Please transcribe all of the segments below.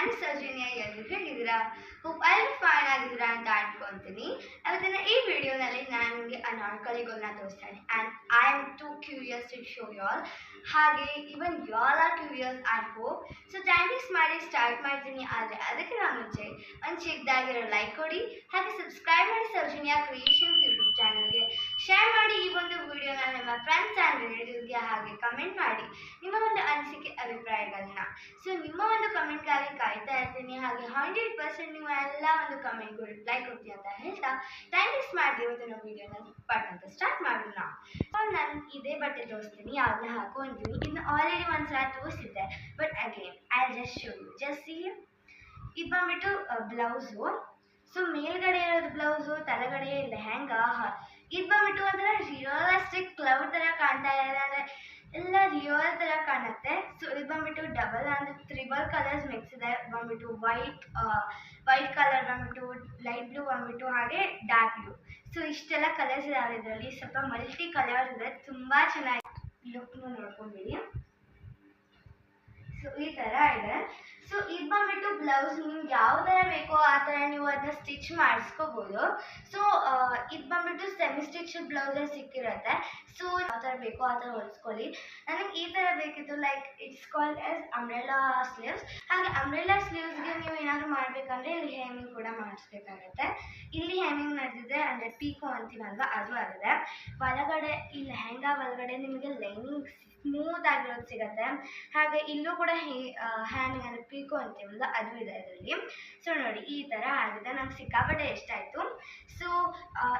ನಾನು ಸೌಜನ್ಯ ಎಲ್ಲರೂ ಹೇಗಿದ್ದೀರಾ ಹೋಪ್ ಎಲ್ಲರೂ ಫೈನ್ ಆಗಿದ್ದೀರಾ ಅಂತ ಅನ್ಕೊಂತೀನಿ. ಅವತ್ತಿನ ಈ ವಿಡಿಯೋನಲ್ಲಿ ನಾನು ನಿಮಗೆ ಅನಾರ್ಕಲಿಗಳನ್ನ ತೋರಿಸ್ತೇನೆ. And I am too curious to show y'all ಹಾಗೆ even y'all are curious I hope so thanks ಮಾಡಿ ಸ್ಟಾರ್ಟ್ ಮಾಡ್ತೀನಿ. ಆದರೆ ಅದಕ್ಕೆ ನಾನು ಮುಂಚೆ ಒಂದು ಚಿಕ್ಕದಾಗಿರೋ ಲೈಕ್ ಕೊಡಿ. ಹಾಗೆ ಸಬ್ಸ್ಕ್ರೈಬ್ ಮಾಡಿ ಸೌಜನ್ಯ ಕ್ರಿಯೇಷನ್ಸ್ ಯೂಟ್ಯೂಬ್ ಚಾನಲ್ಗೆ ಶೇರ್ ಮಾಡಿ ಈ ಒಂದು ವಿಡಿಯೋನ ನಿಮ್ಮ ಫ್ರೆಂಡ್ಸ್ ಆ್ಯಂಡ್ ರಿಲೇಟಿವ್ಸ್ಗೆ ಹಾಗೆ ಕಮೆಂಟ್ ಮಾಡಿ. ನಿಮ್ಮ ಒಂದು ಅನಿಸಿಕೆ, ಅಭಿಪ್ರಾಯಗಳನ್ನ. ಸೊ ನಿಮ್ಮ ಒಂದು ಕಮೆಂಟ್ಗಾಗಿ ಕಾಯ್ತಾ ಇರ್ತೀನಿ. ಹಾಗೆ ಹಂಡ್ರೆಡ್ ಪರ್ಸೆಂಟ್ ನೀವು ಎಲ್ಲ ಒಂದು ಕಮೆಂಟ್ಗಳು ರಿಪ್ಲೈ ಕೊಡ್ತೀವಿ ಅಂತ ಹೇಳ್ತಾ ಥ್ಯಾಂಕ್ಸ್ ಮಾಡಿ ಮಾಡಿ ನಮ್ಮ ವಿಡಿಯೋನ ಪಟ್ ಅಂತ ಸ್ಟಾರ್ಟ್ ಮಾಡೋಣ. ಸೊ ನಾನು ಇದೇ ಬಟ್ಟೆ ತೋರಿಸ್ತೀನಿ. ಯಾವ್ದನ್ನ ಹಾಕೊಂಡಿದ್ದೀನಿ ಇನ್ನು ಆಲ್ರೆಡಿ ಒಂದ್ಸಲ ತೋರಿಸಿದ್ದೆ. But again I just show you just see ಇದು ಬಂದ್ಬಿಟ್ಟು ಬ್ಲೌಸು ಸೊ ಮೇಲ್ಗಡೆ ಇರೋದು ಬ್ಲೌಸು ತಲೆಗಡೆ ಲೆಹಂಗಾ ಇದು ಬಂದ್ಬಿಟ್ಟು ಒಂಥರ ರಿಯಲಿಸ್ಟಿಕ್ ಕ್ಲೌಡ್ ಥರ ಕಾಣ್ತಾ ಇದೆ ಅಂದರೆ ಎಲ್ಲ ರಿಯಲ್ ಥರ ಕಾಣುತ್ತೆ. ಸೊ ಇದು ಬಂದ್ಬಿಟ್ಟು ಡಬಲ್ ಅಂದರೆ ತ್ರಿಬಲ್ ಕಲರ್ಸ್ ಮಿಕ್ಸ್ ಇದೆ. ಬಂದ್ಬಿಟ್ಟು ವೈಟ್ ವೈಟ್ ಕಲರ್ ಬಂದ್ಬಿಟ್ಟು ಲೈಟ್ ಬ್ಲೂ ಬಂದ್ಬಿಟ್ಟು ಹಾಗೆ ಡಾರ್ಕ್ ಬ್ಲೂ ಸೊ ಇಷ್ಟೆಲ್ಲ ಕಲರ್ಸ್ ಇದಾವೆ ಇದರಲ್ಲಿ. ಸ್ವಲ್ಪ ಮಲ್ಟಿ ಕಲರ್ಸ್ ಇದೆ. ತುಂಬ ಚೆನ್ನಾಗಿ ಲುಕ್ನ ನೋಡ್ಕೊಂಡಿರಿ ಸೊ ಈ ಥರ ಇದೆ. ಸೊ ಇದು ಬಂದ್ಬಿಟ್ಟು ಬ್ಲೌಸ್ ನಿಮ್ಗೆ ಯಾವ ಥರ ಬೇಕೋ ಆ ಥರ ನೀವು ಅದನ್ನ ಸ್ಟಿಚ್ ಮಾಡಿಸ್ಕೋಬೋದು. ಸೊ ಇದು ಬಂದ್ಬಿಟ್ಟು ಸೆಮಿ ಸ್ಟಿಚ್ ಬ್ಲೌಸೇ ಸಿಕ್ಕಿರುತ್ತೆ. ಸೊ ಯಾವ ಥರ ಬೇಕೋ ಆ ಥರ ಹೊಲಿಸ್ಕೊಳ್ಳಿ. ನನಗೆ ಈ ಥರ ಬೇಕಿತ್ತು like it's called as umbrella sleeves ಹಾಗೆ ಅಂಬ್ರೆಲಾ ಸ್ಲೀವ್ಸ್ಗೆ ನೀವು ಏನಾದರೂ ಮಾಡಬೇಕಂದ್ರೆ ಇಲ್ಲಿ ಹೇಮಿಂಗ್ ಕೂಡ ಮಾಡಿಸ್ಬೇಕಾಗತ್ತೆ. ಇಲ್ಲಿ ಹೇಮಿಂಗ್ ನಡೆದಿದೆ, ಅಂದರೆ ಪೀಕು ಅಂತೀವಲ್ವ, ಅದು ಆಗಿದೆ. ಒಳಗಡೆ ಈ ಲೆಹೆಂಗಾ ಒಳಗಡೆ ನಿಮಗೆ ಲೈನಿಂಗ್ ಸ್ಮೂತ್ ಆಗಿರೋದು ಸಿಗುತ್ತೆ. ಹಾಗೆ ಇಲ್ಲೂ ಕೂಡ ಹೇ ಹ್ಯಾಂಡಿಂಗ್ ಅಂದರೆ ಪೀಕೋ ಅಂತೀವಲ್ಲ ಅದು ಇದೆ ಅದರಲ್ಲಿ. ಸೊ ನೋಡಿ, ಈ ಥರ ಆಗಿದೆ. ನಂಗೆ ಸಿಕ್ಕಾಪಟ್ಟೆ ಇಷ್ಟ ಆಯಿತು. ಸೊ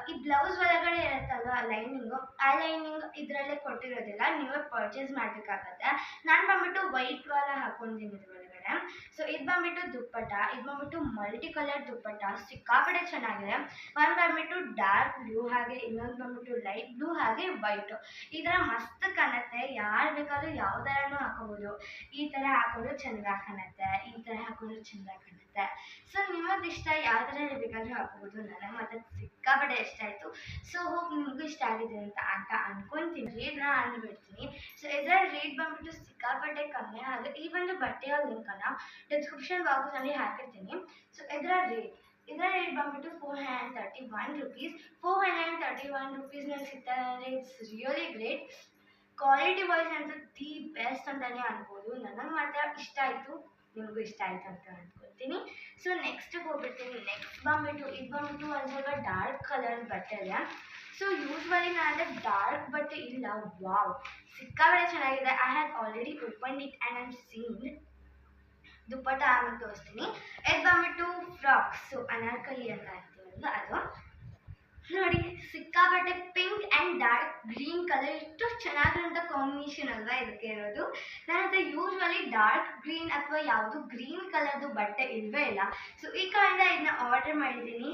ಈ ಬ್ಲೌಸ್ ಒಳಗಡೆ ಇರುತ್ತಲ್ವ ಲೈನಿಂಗು ಆ ಲೈನಿಂಗ್ ಇದರಲ್ಲೇ ಕೊಟ್ಟಿರೋದಿಲ್ಲ. ನೀವೇ ಪರ್ಚೇಸ್ ಮಾಡಬೇಕಾಗತ್ತೆ. ನಾನು ಬಂದ್ಬಿಟ್ಟು ವೈಟ್ ವಾಲ ಹಾಕೊಂಡಿದ್ದೀನಿ ಒಳಗಡೆ ಸೊ ಇದ್ ಬಂದ್ಬಿಟ್ಟು ದುಪ್ಪಟ್ಟ, ಇದ್ ಬಂದ್ಬಿಟ್ಟು ಮಲ್ಟಿ ಕಲರ್ ದುಪ್ಪಟ್ಟ ಸಿಕ್ಕಾಪಟ್ಟೆ ಚೆನ್ನಾಗಿದೆ. ಒಂದು ಬಂದ್ಬಿಟ್ಟು ಡಾರ್ಕ್ ಬ್ಲೂ ಹಾಗೆ ಇನ್ನೊಂದ್ ಬಂದ್ಬಿಟ್ಟು ಲೈಟ್ ಬ್ಲೂ ಹಾಗೆ ವೈಟ್ ಈ ಥರ ಮಸ್ತ್ ಕಾಣುತ್ತೆ. ಯಾರ್ ಬೇಕಾದ್ರೂ ಯಾವ ಥರನೂ ಹಾಕೋಬೋದು. ಈ ಥರ ಹಾಕೊಂಡ್ರು ಚೆಂದ ಕಾಣುತ್ತೆ. ಈ ತರ ಹಾಕೊಂಡ್ರು ಚೆಂದ ಕಾಣುತ್ತೆ. ಸೊ ನಿಮಗೆ ಇಷ್ಟ, ಯಾವ ತರ ಬೇಕಾದ್ರೂ ಹಾಕೋಬೋದು. ನನಗೆ ಮತ್ತೆ ಸಿಕ್ಕಾಪಡೆ ಇಷ್ಟ ಆಯಿತು. ಸೊ ಹೋಗಿ ನಿಮ್ಗೂ ಇಷ್ಟ ಆಗಿದೆ ಅಂತ ಅಂತ ಅನ್ಕೊಂತೀನಿ. ನಾ ಅಂದ್ಬಿಡ್ತೀನಿ ಸೊ ಇದರ ರೇಟ್ ಬಂದ್ಬಿಟ್ಟು ಸಿಕ್ಕಾಪಟ್ಟೆ ಕಮ್ಮಿ ಹಾಗೆ ಈ ಒಂದು ಬಟ್ಟೆಯ ಲಿಂಕನ್ನು ಡಿಸ್ಕ್ರಿಪ್ಷನ್ ಬಾಕ್ಸ್ನಲ್ಲಿ ಹಾಕಿರ್ತೀನಿ. ಸೊ ಇದರ ರೇಟ್ ಇದರ ರೇಟ್ ಬಂದ್ಬಿಟ್ಟು four hundred thirty one rupees four hundred thirty one ರುಪೀಸ್ನಲ್ಲಿ ಸಿಗ್ತಾರೆ ಅಂದರೆ it's really great quality wise ಅಂತೂ ದಿ ಬೆಸ್ಟ್ ಅಂತಲೇ ಅನ್ಬೋದು. ನನಗೆ ಮಾತ್ರ ಇಷ್ಟ ಆಯಿತು. ನಿಮಗೂ ಇಷ್ಟ ಆಯಿತು ಅಂತ ಅನ್ಕೊತೀನಿ ಸೊ ನೆಕ್ಸ್ಟ್ ಹೋಗ್ಬಿಡ್ತೀನಿ. ನೆಕ್ಸ್ಟ್ ಬಂದ್ಬಿಟ್ಟು, ಇದು ಬಂದ್ಬಿಟ್ಟು ಒಂದು ಸ್ವಲ್ಪ ಡಾರ್ಕ್ ಕಲರ್ ಬಟ್ಟೆ ಇದೆ ಸೊ ಯೂಶ್ವಲಿ ನಾನು ಡಾರ್ಕ್ ಬಟ್ಟೆ ಇಲ್ಲ. ವಾವ್ ಸಿಕ್ಕಾಪಟ್ಟೆ ಚೆನ್ನಾಗಿದೆ. I have already open it and I'm seen dupatta ಆಮೇಲೆ ತೋರಿಸ್ತೀನಿ. ಇದು ಬಂದ್ಬಿಟ್ಟು ಫ್ರಾಕ್ಸು, ಅನಾರ್ಕಲಿ ಅಂತ ಇರ್ತೀವಲ್ಲ ಅದು. ನೋಡಿ, ಸಿಕ್ಕಾಪಟ್ಟೆ pink and dark green colour ಎಷ್ಟು ಚೆನ್ನಾಗಿರೋಂಥ ಕಾಂಬಿನೇಷನ್ ಅಲ್ವಾ ಇದಕ್ಕೆ ಇರೋದು. ನನ್ನ ಹತ್ರ ಯೂಶ್ವಲಿ ಡಾರ್ಕ್ ಗ್ರೀನ್ ಅಥವಾ ಯಾವುದು ಗ್ರೀನ್ ಕಲರ್ದು ಬಟ್ಟೆ ಇಲ್ವೇ ಇಲ್ಲ. ಸೊ ಈ ಕಾರಣ ಇದನ್ನ ಆರ್ಡರ್ ಮಾಡಿದ್ದೀನಿ.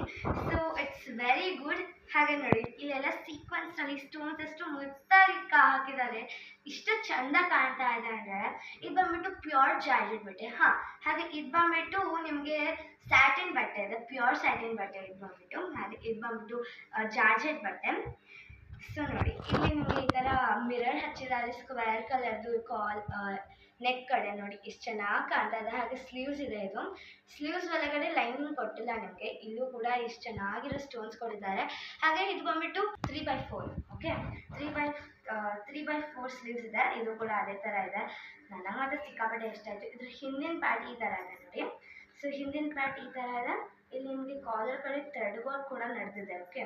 ಸೊ ಇಟ್ಸ್ ವೆರಿ ಗುಡ್ ಹಾಗೆ ನೋಡಿ, ಇಲ್ಲೆಲ್ಲ ಸೀಕ್ವೆನ್ಸ್ನಲ್ಲಿ ಸ್ಟೋನ್ಸ್ ಎಷ್ಟು ಮುದ್ದಾಗಿ ಹಾಕಿದ್ದಾರೆ. ಇಷ್ಟು ಚಂದ ಕಾಣ್ತಾ ಇದೆ ಅಂದ್ರೆ, ಇದು ಬಂದ್ಬಿಟ್ಟು ಪ್ಯೂರ್ ಜಾರ್ಜೆಟ್ ಬಟ್ಟೆ. ಹಾ, ಹಾಗೆ ಇದು ಬಂದ್ಬಿಟ್ಟು ನಿಮಗೆ ಸ್ಯಾಟಿನ್ ಬಟ್ಟೆ ಇದೆ ಪ್ಯೂರ್ ಸ್ಯಾಟಿನ್ ಬಟ್ಟೆ ಇದು ಬಂದ್ಬಿಟ್ಟು. ಹಾಗೆ ಇದು ಬಂದ್ಬಿಟ್ಟು ಜಾರ್ಜೆಟ್ ಬಟ್ಟೆ. ಸೊ ನೋಡಿ, ಇಲ್ಲಿ ನಿಮಗೆ ಈ ಥರ ಮಿರರ್ ಹಚ್ಚಿದ್ದಾರೆ ಸ್ಕ್ವೇರ್ ಕಲರ್ದು ಕಾಲ್ ನೆಕ್ ಕಡೆ ನೋಡಿ ಎಷ್ಟು ಚೆನ್ನಾಗಿ ಕಾಣ್ತಾ ಇದೆ ಹಾಗೆ ಸ್ಲೀವ್ಸ್ ಇದೆ ಇದು. ಸ್ಲೀವ್ಸ್ ಒಳಗಡೆ ಲೈನಿಂಗ್ ಕೊಟ್ಟಿಲ್ಲ ನಿಮಗೆ. ಇಲ್ಲೂ ಕೂಡ ಎಷ್ಟು ಚೆನ್ನಾಗಿರೋ ಸ್ಟೋನ್ಸ್ ಕೊಟ್ಟಿದ್ದಾರೆ. ಹಾಗೆ ಇದು ಬಂದ್ಬಿಟ್ಟು three by four okay three by three by four sleeves ಇದೆ. ಇದು ಕೂಡ ಅದೇ ಥರ ಇದೆ. ನನಗೆ ಮಾತ್ರ ಸಿಕ್ಕಾಪಟ್ಟೆ ಇಷ್ಟ ಆಯಿತು. ಇದ್ರ ಹಿಂದಿನ ಪ್ಯಾಟ್ ಈ ಥರ ಇದೆ ನೋಡಿ. ಸೊ ಹಿಂದಿನ ಪ್ಯಾಟ್ ಈ ಥರ ಇದೆ. ಇಲ್ಲಿ ನಿಮಗೆ ಕಾಲರ್ ಕಡೆ ಥ್ರೆಡ್ ವರ್ಕ್ ಕೂಡ ನಡೆದಿದೆ ಓಕೆ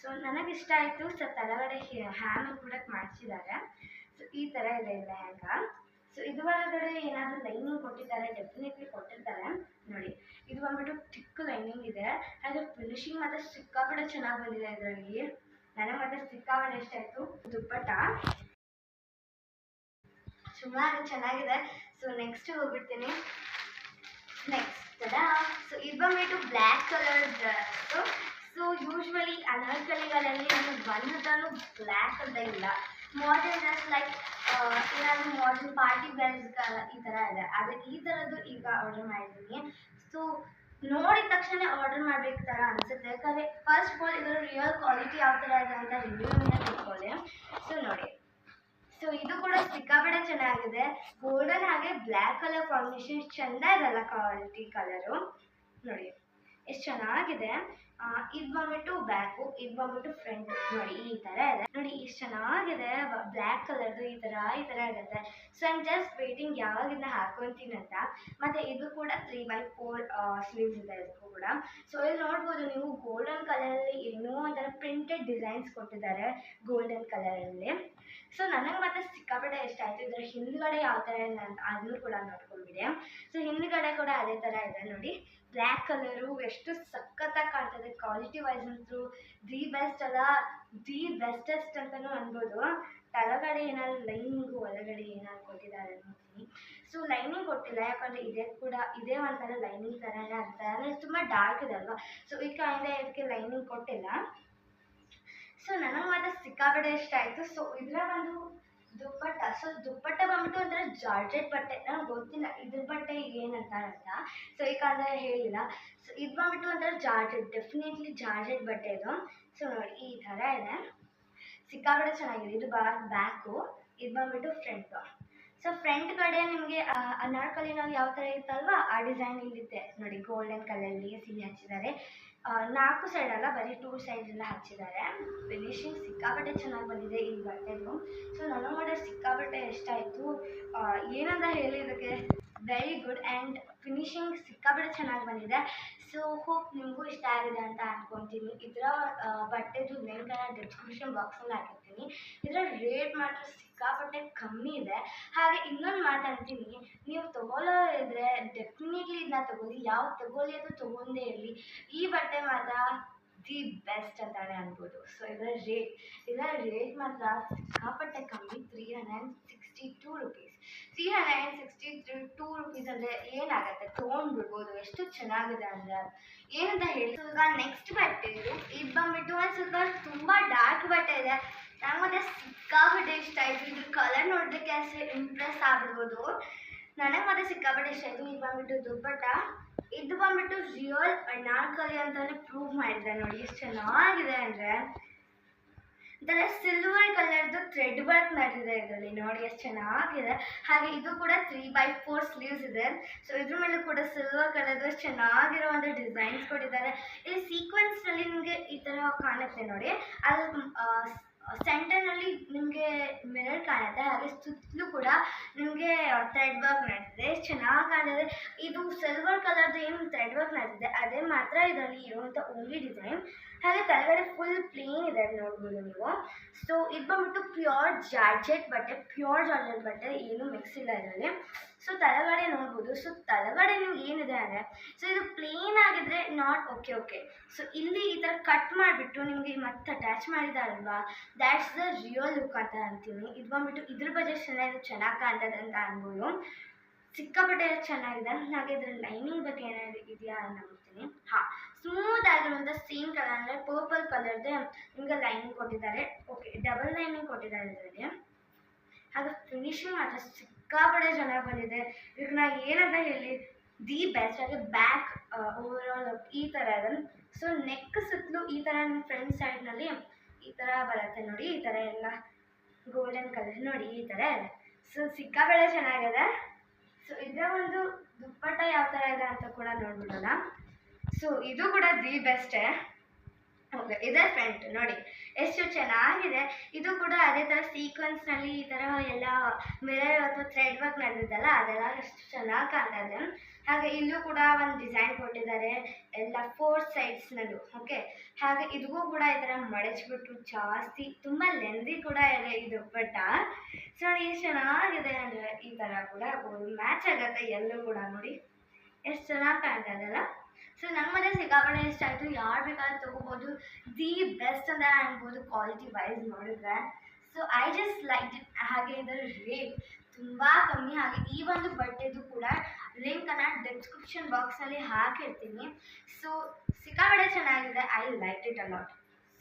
ಸೊ ನನಗೆ ಇಷ್ಟ ಆಯಿತು ಸೊ ತಲೆಗಡೆ ಹ್ಯಾಮ್ ಕೂಡ ಮಾಡಿಸಿದ್ದಾರೆ ಸೊ ಈ ಥರ ಇದೆ ಲೆಹಂಗ ಸೊ ಇದು ಒಳಗಡೆ ಏನಾದರೂ ಲೈನಿಂಗ್ ಕೊಟ್ಟಿದ್ದಾರೆ ಡೆಫಿನೆಟ್ಲಿ ಕೊಟ್ಟಿರ್ತಾರೆ. ನೋಡಿ, ಇದು ಬಂದ್ಬಿಟ್ಟು ಚಿಕ್ಕ ಲೈನಿಂಗ್ ಇದೆ. ಹಾಗೆ ಫಿನಿಶಿಂಗ್ ಮಾತ್ರ ಸಿಕ್ಕಾಪಡೆ ಚೆನ್ನಾಗಿ ಬಂದಿದೆ ಇದರಲ್ಲಿ. ನನಗೆ ಮಾತ್ರ ಸಿಕ್ಕಾಪಡೆ ಇಷ್ಟ ಆಯಿತು. ದುಪ್ಪಟ್ಟ. ಸುಮಾರು ಚೆನ್ನಾಗಿದೆ. ಸೊ ನೆಕ್ಸ್ಟ್ ಹೋಗ್ಬಿಡ್ತೀನಿ. ನೆಕ್ಸ್ಟ್ ಸೊ ಇದು ಬಂದ್ಬಿಟ್ಟು black colour dress so usually ಅನಾರ್ಕಲಿಗಳಲ್ಲಿ ನಾನು ಬಂದದನ್ನು ಬ್ಲ್ಯಾಕ್ ಅಂತ ಇಲ್ಲ ಮಾಡರ್ನ್ ಲೈಕ್ ಏನಾದರೂ ಮಾಡರ್ನ್ ಪಾರ್ಟಿ ವೇರ್ಸ್ ಈ ಥರ ಇದೆ. ಆದರೆ ಈ ಥರದ್ದು ಈಗ ಆರ್ಡರ್ ಮಾಡಿದ್ದೀನಿ. ಸೊ ನೋಡಿದ ತಕ್ಷಣ ಆರ್ಡರ್ ಮಾಡ್ಬೇಕು ಥರ ಅನಿಸುತ್ತೆ. ಯಾಕಂದರೆ ಫಸ್ಟ್ ಆಫ್ ಆಲ್ ಇದರ ರಿಯಲ್ ಕ್ವಾಲಿಟಿ ಯಾವ ಥರ ಇದೆ ಅಂತ ರಿವ್ಯೂನ ತಿಳ್ಕೊಳ್ಳಿ. ಸೊ ನೋಡಿ. ಸೊ ಇದು ಕೂಡ ಸಿಕ್ಕಾಪಟ್ಟೆ ಚೆನ್ನಾಗಿದೆ. ಗೋಲ್ಡನ್ ಹಾಗೆ ಬ್ಲ್ಯಾಕ್ ಕಲರ್ ಕಾಂಬಿನೇಷನ್ ಚೆಂದ ಇದೆಲ್ಲ ಕ್ವಾಲಿಟಿ ಕಲರು ನೋಡಿ. ಎಷ್ಟು ಚೆನ್ನಾಗಿದೆ. ಇದು ಬಂದ್ಬಿಟ್ಟು ಬ್ಯಾಕು ಇದು ಬಂದ್ಬಿಟ್ಟು ಫ್ರಂಟ್ ನೋಡಿ ಈ ಥರ ಇದೆ ನೋಡಿ ಎಷ್ಟು ಚೆನ್ನಾಗಿದೆ. ಬ್ಲ್ಯಾಕ್ ಕಲರ್ದು ಈ ಥರ ಈ ಥರ ಇರುತ್ತೆ. ಸೊ ಐಮ್ ಜಸ್ಟ್ ವೇಟಿಂಗ್ ಯಾವಾಗ ಇದನ್ನ ಹಾಕೊಂತೀನಿ ಅಂತ. ಮತ್ತು ಇದು ಕೂಡ ತ್ರೀ ಬೈ ಫೋರ್ ಸ್ಲೀವ್ಸ್ ಇದೆ ಇದಕ್ಕೂ ಕೂಡ. ಸೊ ಇಲ್ಲಿ ನೋಡ್ಬೋದು ನೀವು ಗೋಲ್ಡನ್ ಕಲರಲ್ಲಿ ಏನೋ ಒಂಥರ ಪ್ರಿಂಟೆಡ್ ಡಿಸೈನ್ಸ್ ಕೊಟ್ಟಿದ್ದಾರೆ ಗೋಲ್ಡನ್ ಕಲರಲ್ಲಿ ಸೊ ನನಗೆ ಮತ್ತೆ ಸಿಕ್ಕಾಪಟ್ಟೆ ಇಷ್ಟ ಆಯಿತು. ಇದರ ಹಿಂದ್ಗಡೆ ಯಾವ ಥರ ಇದೆ ಅಂತ ಅದನ್ನು ಕೂಡ ನೋಡ್ಕೊಂಡಿದೆ ಸೊ ಹಿಂದ್ಗಡೆ ಕೂಡ ಅದೇ ಥರ ಇದೆ ನೋಡಿ. ಬ್ಲ್ಯಾಕ್ ಕಲರು ಎಷ್ಟು ಸಖತ್ತಾಗಿ ಕಾಣ್ತದೆ. ಕ್ವಾಲಿಟಿ ವೈಸ್ ಅಂತೂ ದಿ ಬೆಸ್ಟ್ ಅಲ್ಲ. ದಿ ಬೆಸ್ಟೆಸ್ಟ್ ಅಂತಲೂ ಅನ್ಬೋದು. ತಳಗಡೆ ಏನಾದ್ರು ಲೈನಿಂಗ್, ಒಳಗಡೆ ಏನಾದ್ರು ಕೊಟ್ಟಿದ್ದಾರೆ ನೋಡ್ತೀನಿ ಸೊ ಲೈನಿಂಗ್ ಕೊಟ್ಟಿಲ್ಲ, ಯಾಕಂದರೆ ಇದೇ ಕೂಡ, ಇದೇ ಒಂಥರ ಲೈನಿಂಗ್ ಥರನೇ ಅಂತಾರೆ ತುಂಬ ಡಾರ್ಕ್ ಇದೆ ಅಲ್ವಾ? ಸೊ ಈ ಕಾಯಿಂದ ಇದಕ್ಕೆ ಲೈನಿಂಗ್ ಕೊಟ್ಟಿಲ್ಲ. ಸೊ ನನಗೆ ಮಾತ್ರ ಸಿಕ್ಕಾಪಟ್ಟೆ ಇಷ್ಟ ಆಯಿತು. ಸೊ ಇದರ ಒಂದು ದುಪ್ಪಟ್ಟ ಸೊ ದುಪ್ಪಟ್ಟ ಬಂದ್ಬಿಟ್ಟು ಒಂಥರ ಜಾರ್ಜೆಟ್ ಬಟ್ಟೆ ನನಗೆ ಗೊತ್ತಿಲ್ಲ ಇದ್ರ ಬಟ್ಟೆ ಏನಂತ ಅಂತ. ಸೊ ಈ ಹೇಳಿಲ್ಲ. ಸೊ ಇದು ಬಂದ್ಬಿಟ್ಟು ಒಂಥರ ಜಾರ್ಜೆಟ್ ಡೆಫಿನೆಟ್ಲಿ ಜಾರ್ಜೆಟ್ ಬಟ್ಟೆ ಇದು. ಸೊ ನೋಡಿ ಈ ಥರ ಇದೆ. ಸಿಕ್ಕಾಪಡೆ ಚೆನ್ನಾಗಿದೆ. ಇದು ಬಾ, ಬ್ಯಾಕು. ಇದು ಬಂದ್ಬಿಟ್ಟು ಫ್ರಂಟ್ ಸೊ ಫ್ರಂಟ್ ಕಡೆ ನಿಮಗೆ ಅನಾರ್ಕಲಿನಲ್ಲಿ ಯಾವ ಥರ ಇತ್ತಲ್ವಾ? ಆ ಡಿಸೈನ್ ಇಲ್ಲಿದೆ. ನೋಡಿ ಗೋಲ್ಡನ್ ಕಲರ್ಲಿ ಸಿಹಿ ಹಚ್ಚಿದ್ದಾರೆ. ನಾಲ್ಕು ಸೈಡ್ ಅಲ್ಲ, ಬರೀ ಟೂ ಸೈಡ್ ಎಲ್ಲ ಹಚ್ಚಿದ್ದಾರೆ. ಫಿನಿಶಿಂಗ್ ಸಿಕ್ಕಾಪಟ್ಟೆ ಚೆನ್ನಾಗಿ ಬಂದಿದೆ ಈ ಬಟ್ಟೆದು ಸೊ ನಾನು ಸಿಕ್ಕಾಪಟ್ಟೆ ಇಷ್ಟ ಆಯಿತು. ಏನಂತ ಹೇಳಿ ಇದಕ್ಕೆ? ವೆರಿ ಗುಡ್ ಆ್ಯಂಡ್ ಫಿನಿಶಿಂಗ್ ಸಿಕ್ಕಾಪಟ್ಟೆ ಚೆನ್ನಾಗಿ ಬಂದಿದೆ. ಸೊ ಹೋಪ್ ನಿಮಗೂ ಇಷ್ಟ ಆಗಿದೆ ಅಂತ ಅನ್ಕೊತೀನಿ. ಇದರ ಬಟ್ಟೆದು ಲಿಂಕನ್ನು ಡಿಸ್ಕ್ರಿಪ್ಷನ್ ಬಾಕ್ಸಲ್ಲಿ ಹಾಕಿರ್ತೀನಿ. ಇದರ ರೇಟ್ ಮಾತ್ರ ಸಿಕ್ಕಾಪಟ್ಟೆ ಕಮ್ಮಿ ಇದೆ. ಹಾಗೆ ಇನ್ನೊಂದು ಮಾತಾಡ್ತೀನಿ ನೀವು ತಗೊಳ್ಳೋ ಇದ್ರೆ ಡೆಫಿನೆಟ್ಲಿ ಇದನ್ನ ತಗೊಳ್ಳಿ. ಯಾವ್ದು ತಗೊಳ್ಳಿ ಅದು ತಗೊಂಡೇ ಇರಲಿ. ಈ ಬಟ್ಟೆ ಮಾತ್ರ ದಿ ಬೆಸ್ಟ್ ಅಂತಾನೆ ಅನ್ಬೋದು. ಸೊ ಇದರ ರೇಟ್ ಇದರ ರೇಟ್ ಮಾತ್ರ ಸಿಕ್ಕಾಪಟ್ಟೆ ಕಮ್ಮಿ three hundred sixty two rupees three hundred sixty three two rupees ಅಂದರೆ ಏನಾಗುತ್ತೆ? ತೊಗೊಂಡ್ಬಿಡ್ಬೋದು. ಎಷ್ಟು ಚೆನ್ನಾಗಿದೆ ಅಂದರೆ ಏನಂತ ಹೇಳಿ. ಸ್ವಲ್ಪ ನೆಕ್ಸ್ಟ್ ಬಟ್ಟೆ ಇದು. ಇದು ಬಂದ್ಬಿಟ್ಟು ಒಂದು ಸ್ವಲ್ಪ ತುಂಬ ಡಾರ್ಕ್ ಬಟ್ಟೆ ಇದೆ. ನಂಗೆ ಮತ್ತೆ ಸಿಕ್ಕಾಪಟ್ಟೆ ಇಷ್ಟ ಆಯಿತು. ಇದ್ರ ಕಲರ್ ನೋಡೋದಕ್ಕೆ ಅಷ್ಟೇ ಇಂಪ್ರೆಸ್ ಆಗ್ಬಿಡ್ಬೋದು. ನನಗೆ ಮತ್ತೆ ಸಿಕ್ಕಾಪಟ್ಟೆ ಇಷ್ಟ ಆಯಿತು. ಇದು ಬಂದ್ಬಿಟ್ಟು ದುಪ್ಪಟ್ಟ. ಇದು ಬಂದ್ಬಿಟ್ಟು ರಿಯಲ್ ಅನಾರ್ಕಲಿ ಅಂತಾನೆ ಪ್ರೂವ್ ಮಾಡಿದೆ ನೋಡಿ, ಎಷ್ಟು ಚೆನ್ನಾಗಿದೆ ಅಂದರೆ. ಒಂಥರ ಸಿಲ್ವರ್ ಕಲರ್ದು ಥ್ರೆಡ್ ವರ್ಕ್ ನಡೆದಿದೆ ಇದರಲ್ಲಿ ನೋಡಿ, ಎಷ್ಟು ಚೆನ್ನಾಗಿದೆ. ಹಾಗೆ ಇದು ಕೂಡ ತ್ರೀ ಬೈ ಫೋರ್ ಸ್ಲೀವ್ಸ್ ಇದೆ. ಸೊ ಇದ್ರ ಮೇಲೆ ಕೂಡ ಸಿಲ್ವರ್ ಕಲರ್ದು ಚೆನ್ನಾಗಿರುವಂಥ ಡಿಸೈನ್ಸ್ ಕೊಟ್ಟಿದ್ದಾರೆ. ಇಲ್ಲಿ ಸೀಕ್ವೆನ್ಸ್ನಲ್ಲಿ ನಿಮಗೆ ಈ ಥರ ಕಾಣುತ್ತೆ ನೋಡಿ. ಅದು ಸೆಂಟರ್ನಲ್ಲಿ ನಿಮಗೆ ಮಿರರ್ ಕಾಣುತ್ತೆ, ಹಾಗೆ ಸುತ್ತಲೂ ಕೂಡ ನಿಮಗೆ ಥ್ರೆಡ್ ವರ್ಕ್ ನಡೆದಿದೆ, ಚೆನ್ನಾಗಿ ಕಾಣಿದೆ ಇದು ಸಿಲ್ವರ್ ಕಲರ್ದು ಏನು ಥ್ರೆಡ್ ವರ್ಕ್ ನಡೆದಿದೆ, ಅದೇ ಮಾತ್ರ ಇದರಲ್ಲಿ ಇರುವಂಥ ಓನ್ಲಿ ಡಿಸೈನ್ ಹಾಗೆ ಕೆಳಗಡೆ ಫುಲ್ ಪ್ಲೇನ್ ಇದೆ ನೋಡ್ಬೋದು ನೀವು. ಸೊ ಇದು ಬಂದ್ಬಿಟ್ಟು ಪ್ಯೂರ್ ಜಾರ್ಜೆಟ್ ಬಟ್ಟೆ ಪ್ಯೂರ್ ಜಾರ್ಜೆಟ್ ಬಟ್ಟೆ, ಏನು ಮಿಕ್ಸ್ ಇಲ್ಲ ಇದರಲ್ಲಿ. ಸೊ ತಳಗಡೆ ನೋಡ್ಬೋದು. ಸೊ ತಳಗಡೆ ನಿಮ್ಗೆ ಏನಿದೆ ಅಂದರೆ ಸೊ ಇದು ಪ್ಲೇನ್ ಆಗಿದ್ರೆ ನಾಟ್ ಓಕೆ ಓಕೆ ಸೊ ಇಲ್ಲಿ ಈ ಥರ ಕಟ್ ಮಾಡಿಬಿಟ್ಟು ನಿಮಗೆ ಮತ್ತೆ ಅಟ್ಯಾಚ್ ಮಾಡಿದಾರಲ್ವಾ ದ್ಯಾಟ್ಸ್ ದ ರಿಯಲ್ ಲುಕ್ ಅಂತ ಅಂತೀನಿ. ಇದು ಬಂದ್ಬಿಟ್ಟು ಇದ್ರ ಬಜೆಟ್ ಚೆನ್ನಾಗಿ ಚೆನ್ನಾಗಿ ಕಾಣ್ತದೆ ಅಂತ ಅನ್ಬೋದು. ಸಿಕ್ಕಾಪಟ್ಟೆ ಚೆನ್ನಾಗಿದೆ. ಹಾಗೆ ಇದ್ರ ಲೈನಿಂಗ್ ಬಗ್ಗೆ ಏನಾದ್ರು ಇದೆಯಾ ಅಂತ ನೋಡ್ತೀನಿ ಹಾಂ ಸ್ಮೂತ್ ಆಗಿರುವಂಥ ಸೇಮ್ ಕಲರ್ ಅಂದರೆ ಪರ್ಪಲ್ ಕಲರ್ದೆ ನಿಮಗೆ ಲೈನಿಂಗ್ ಕೊಟ್ಟಿದ್ದಾರೆ. ಓಕೆ ಡಬಲ್ ಲೈನಿಂಗ್ ಕೊಟ್ಟಿದ್ದಾರೆ ಇದರಲ್ಲಿ. ಹಾಗೆ ಫಿನಿಶಿಂಗ್ ಮಾತ್ರ ಸಿಕ್ಕಾಪಟ್ಟೆ ಚೆನ್ನಾಗಿ ಬಂದಿದೆ. ಇದಕ್ಕೆ ನಾ ಏನಂತ ಹೇಳಿ, ದಿ ಬೆಸ್ಟ್ ಆಗಿ ಬ್ಯಾಕ್ ಓವರ್ ಆಲ್ ಈ ಥರ ಇದೆ. ಸೊ ನೆಕ್ ಸುತ್ತಲೂ ಈ ಥರ ನನ್ನ ಫ್ರಂಟ್ ಸೈಡ್ನಲ್ಲಿ ಈ ಥರ ಬರುತ್ತೆ ನೋಡಿ, ಈ ಥರ ಎಲ್ಲ ಗೋಲ್ಡನ್ ಕಲರ್ ನೋಡಿ, ಈ ಥರ ಇದೆ. ಸೊ, ಸಿಕ್ಕಾಪಡೆ ಚೆನ್ನಾಗಿದೆ. ಸೊ ಇದರ ಒಂದು ದುಪ್ಪಟ್ಟ ಯಾವ ಥರ ಇದೆ ಅಂತ ಕೂಡ ನೋಡ್ಬಿಡೋಣ. ಸೊ, ಇದು ಕೂಡ ದಿ ಬೆಸ್ಟೇ. ಓಕೆ ಇದೇ ಫ್ರಂಟ್ ನೋಡಿ. ಎಷ್ಟು ಚೆನ್ನಾಗಿದೆ. ಇದು ಕೂಡ ಅದೇ ಥರ ಸೀಕ್ವೆನ್ಸ್ನಲ್ಲಿ ಈ ಥರ ಎಲ್ಲ ಮಿರರ್ ಅಥವಾ ಥ್ರೆಡ್ ವರ್ಕ್ ನಡೆದಿದ್ದಲ್ಲ ಅದೆಲ್ಲ ಎಷ್ಟು ಚೆನ್ನಾಗಿ ಕಾಣ್ತಾ ಇದೆ. ಹಾಗೆ ಇಲ್ಲೂ ಕೂಡ ಒಂದು ಡಿಸೈನ್ ಕೊಟ್ಟಿದ್ದಾರೆ, ಎಲ್ಲ ಫೋರ್ ಸೈಡ್ಸ್ನಲ್ಲೂ ಓಕೆ ಹಾಗೆ ಇದಕ್ಕೂ ಕೂಡ ಈ ಥರ ಮಡಚ್ಬಿಟ್ಟು ಜಾಸ್ತಿ, ತುಂಬ ಲೆಂದಿ ಕೂಡ ಇದೆ ಇದು ದುಪ್ಪಟ್ಟ ಸೊ ಎಷ್ಟು ಚೆನ್ನಾಗಿದೆ ಅಂದರೆ ಈ ಥರ ಕೂಡ ಮ್ಯಾಚ್ ಆಗುತ್ತೆ ಎಲ್ಲೂ ಕೂಡ, ನೋಡಿ. ಎಷ್ಟು ಚೆನ್ನಾಗಿ ಕಾಣ್ತಾ ಇದೆಲ್ಲ ಸೊ ನನ್ನ ಮನೆ ಸಿಕ್ಕಾಪಡೆ ಇಷ್ಟ ಆಯಿತು. ಯಾರು ಬೇಕಾದ್ರೂ ತೊಗೋಬೋದು. ದಿ ಬೆಸ್ಟ್ ಅಂತ ಅನ್ಬೋದು ಕ್ವಾಲಿಟಿ ವೈಸ್ ನೋಡಿದ್ರೆ. So I just like it ಹಾಗೆ ಇದರ ರೇಟ್ ತುಂಬ ಕಮ್ಮಿ. ಹಾಗೆ ಈ ಒಂದು ಬಟ್ಟೆದು ಕೂಡ ಲಿಂಕನ್ನು ಡಿಸ್ಕ್ರಿಪ್ಷನ್ ಬಾಕ್ಸಲ್ಲಿ ಹಾಕಿರ್ತೀನಿ. ಸೊ ಸಿಕ್ಕಾಪಡೆ ಚೆನ್ನಾಗಿದೆ. I like it a lot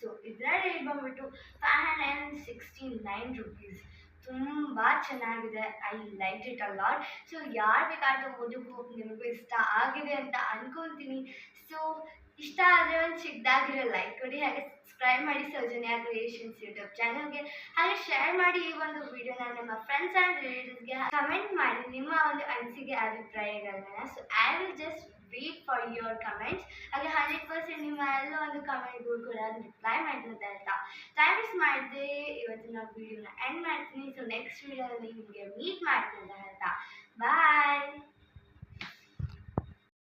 so ಇದರ ರೇಟ್ ಬಂದ್ಬಿಟ್ಟು five hundred and sixty nine rupees ತುಂಬ ಚೆನ್ನಾಗಿದೆ. I like it a lot so ಯಾರು ಬೇಕಾದ್ರೂ ಓದಕ್ಕೆ ಹೋಗಿ ನಿಮಗೂ ಇಷ್ಟ ಆಗಿದೆ ಅಂತ ಅಂದ್ಕೊತೀನಿ ಸೊ ಇಷ್ಟ ಆದರೆ ಒಂದು ಚಿಕ್ಕದಾಗಿರೋ ಲೈಕ್ ಕೊಡಿ, ಹಾಗೆ ಸಬ್ಸ್ಕ್ರೈಬ್ ಮಾಡಿ ಸೌಜನ್ಯ ಕ್ರಿಯೇಷನ್ಸ್ ಯೂಟ್ಯೂಬ್ ಚಾನಲ್ಗೆ ಹಾಗೆ ಶೇರ್ ಮಾಡಿ ಈ ಒಂದು ವಿಡಿಯೋನ ನಿಮ್ಮ ಫ್ರೆಂಡ್ಸ್ ಆ್ಯಂಡ್ ರಿಲೇಟಿವ್ಸ್ಗೆ ಕಮೆಂಟ್ ಮಾಡಿ ನಿಮ್ಮ ಒಂದು ಅನಿಸಿಕೆ ಅಭಿಪ್ರಾಯಗಳನ್ನ so I will just wait for your comments ಹಾಗೆ ಹಂಡ್ರೆಡ್ ಪರ್ಸೆಂಟ್ ನಿಮ್ಮ ಎಲ್ಲ ಒಂದು ಕಮೆಂಟ್ಗಳು ಕೂಡ ರಿಪ್ಲೈ ಮಾಡಿರೋದೆ ಅಂತ ಟೈಮ್ ಮಿಸ್ ಮಾಡಿದೆ ಇವತ್ತಿನ ವಿಡಿಯೋನ ಎಂಡ್ ಮಾಡ್ತೀನಿ. ಸೊ ನೆಕ್ಸ್ಟ್ ವಿಡಿಯೋದಲ್ಲಿ ನಿಮಗೆ ಮೀಟ್ ಮಾಡ್ತೀನಿ ಅಂತ ಬಾಯ್